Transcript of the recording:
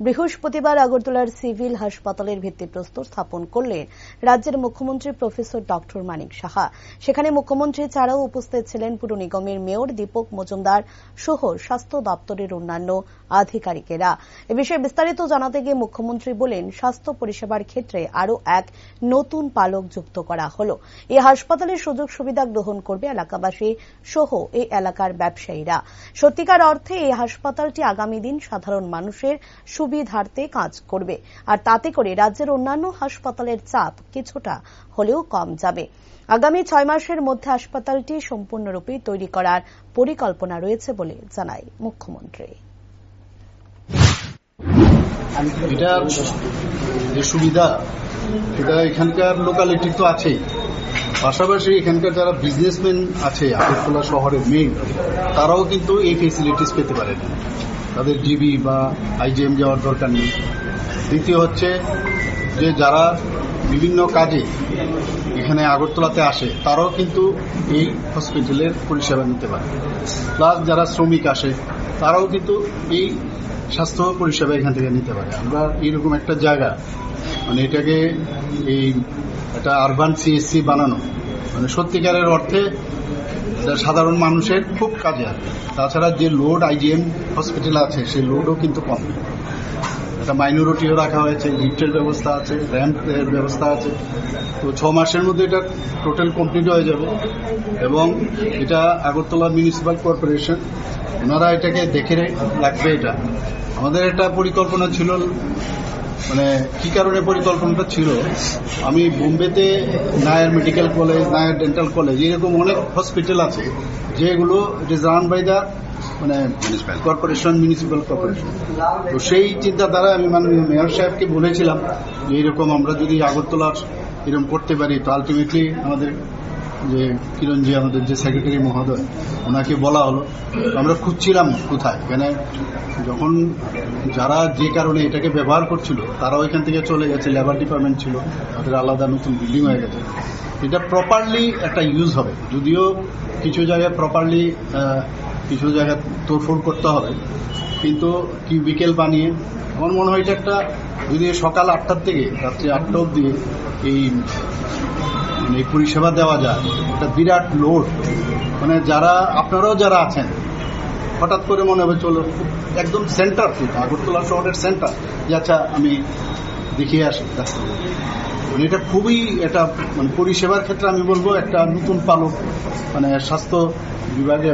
বৃহস্পতিবার আগরতলার সিভিল হাসপাতালের ভিত্তিপ্রস্তর স্থাপন করলেন রাজ্যের মুখ্যমন্ত্রী প্রফেসর ডক্টর মানিক সাহা। সেখানে মুখ্যমন্ত্রী ছাড়াও উপস্থিত ছিলেন পুর নিগমের মেয়র দীপক মজুমদার সহ স্বাস্থ্য দপ্তরের অন্যান্য আধিকারিকেরা। এ বিষয়ে বিস্তারিত জানাতে গিয়ে মুখ্যমন্ত্রী বলেন, স্বাস্থ্য পরিষেবার ক্ষেত্রে আরও এক নতুন পালক যুক্ত করা হল। এই হাসপাতালের সুযোগ সুবিধা গ্রহণ করবে এলাকাবাসী সহ এই এলাকার ব্যবসায়ীরা। সত্যিকার অর্থে এই হাসপাতালটি আগামী দিন সাধারণ মানুষের সুবিধার্থে কাজ করবে। আর তাতে করে রাজ্যের অন্যান্য হাসপাতালের চাপ কিছুটা হলেও কম যাবে। আগামী ছয় মাসের মধ্যে হাসপাতালটি সম্পূর্ণরূপে তৈরি করার পরিকল্পনা রয়েছে বলে জানায় মুখ্যমন্ত্রী। এটা যে সুবিধা সেটা এখানকার লোকালিটি তো আছেই। পাশাপাশি এখানকার যারা বিজনেসম্যান আছে আগরতলা শহরের মেইন তারাও কিন্তু এই ফেসিলিটিস পেতে পারে না তাদের জিবি বা আইজিএম যাওয়ার দরকার নেই। দ্বিতীয় হচ্ছে যে যারা বিভিন্ন কাজে এখানে আগরতলাতে আসে, তারাও কিন্তু এই হসপিটালের পরিষেবা নিতে পারে। প্লাস যারা শ্রমিক আসে, তারাও কিন্তু এই স্বাস্থ্য পরিষেবা এখান থেকে নিতে পারে। আমরা এইরকম একটা জায়গা মানে এটাকে এই একটা আরবান সিএসসি বানানো মানে সত্যিকারের অর্থে সাধারণ মানুষের খুব কাজে আসবে তাছাড়া যে লোড আইজিএম হসপিটাল আছে, সেই লোডও কিন্তু কম। একটা মাইনরিটিও রাখা হয়েছে লিফটের ব্যবস্থা আছে র্যাম্পের ব্যবস্থা আছে। তো ছ মাসের মধ্যে এটা টোটাল কমপ্লিট হয়ে যাবে। এবং এটা আগরতলা মিউনিসিপ্যাল কর্পোরেশন ওনারা এটাকে দেখে রাখবে এটা। আমাদের একটা পরিকল্পনা ছিল মানে কি কারণে পরিকল্পনাটা ছিল? আমি বোম্বেতে Nair medical college Nair dental college এরকম অনেক হসপিটাল আছে যেগুলো it is run by the মানে কর্পোরেশন মিউনিসিপ্যাল কর্পোরেশন। তো সেই চিন্তাধারা আমি মাননীয় মেয়র সাহেবকে বলেছিলাম যে এরকম আমরা যদি আগরতলার এরকম করতে পারি তো আলটিমেটলি আমাদের যে কিরণজি আমাদের যে সেক্রেটারি মহোদয়, ওনাকে বলা হলো। আমরা খুঁজছিলাম কোথায়, কেন? যখন যারা যে কারণে এটাকে ব্যবহার করছিল তারাও এখান থেকে চলে গেছে লেবার ডিপার্টমেন্ট ছিল, তাদের আলাদা নতুন বিল্ডিং হয়ে গেছে। এটা প্রপারলি একটা ইউজ হবে। যদিও কিছু জায়গায় প্রপারলি কিছু জায়গায় তোড়ফোড় করতে হবে, কিন্তু কি বিকেল বানিয়ে, আমার মনে হয় এটা একটা, যদি সকাল আটটার থেকে, রাত্রি আটটা অব্দি এই এই পরিষেবা দেওয়া যায়। একটা বিরাট লোড মানে যারা, আপনারাও যারা আছেন, হঠাৎ করে মনে হবে চলো, একদম সেন্টার ফুট আগরতলা শহরের সেন্টার যে আচ্ছা আমি দেখিয়ে আসি, রাস্তা মানে এটা খুবই এটা মানে পরিষেবার ক্ষেত্রে আমি বলব, একটা নতুন পালক মানে স্বাস্থ্য বিভাগে